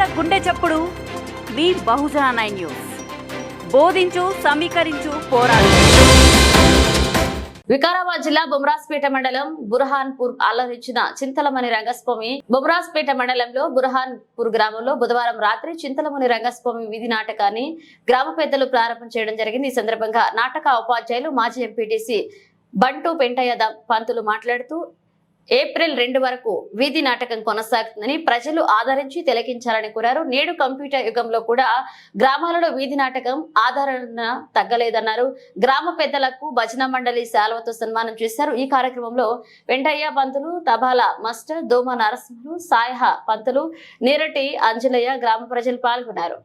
చప్పుడు. మీ Bahujana nine news. బోధించు సమీకరించు పోరాడు. వికారాబాద్ జిల్లా బుమ్రాస్పేట మండలం బుర్హాన్పూర్ ఆలోచించిన చింతలమణి రంగస్వామి. బుమ్రాస్పేట మండలంలో బుర్హాన్పూర్ గ్రామంలో బుధవారం రాత్రి చింతలమణి రంగస్వామి విధి నాటకాన్ని గ్రామ పెద్దలు ప్రారంభం చేయడం జరిగింది. ఈ సందర్భంగా నాటక ఉపాధ్యాయులు మాజీ ఎంపీటీసీ బంటు పెంటయ్య పంతులు మాట్లాడుతూ ఏప్రిల్ రెండు వరకు వీధి నాటకం కొనసాగుతుందని ప్రజలు ఆదరించి తిలకించాలని కోరారు. నేడు కంప్యూటర్ యుగంలో కూడా గ్రామాలలో వీధి నాటకం ఆదరణ తగ్గలేదన్నారు. గ్రామ పెద్దలకు భజన మండలి శాలవతో సన్మానం చేశారు. ఈ కార్యక్రమంలో వెంటయ్య పంతులు తబాలా మాస్టర్ దోమ నరసింహులు సాయహ పంతులు నీరటి అంజలయ్య గ్రామ ప్రజలు పాల్గొన్నారు.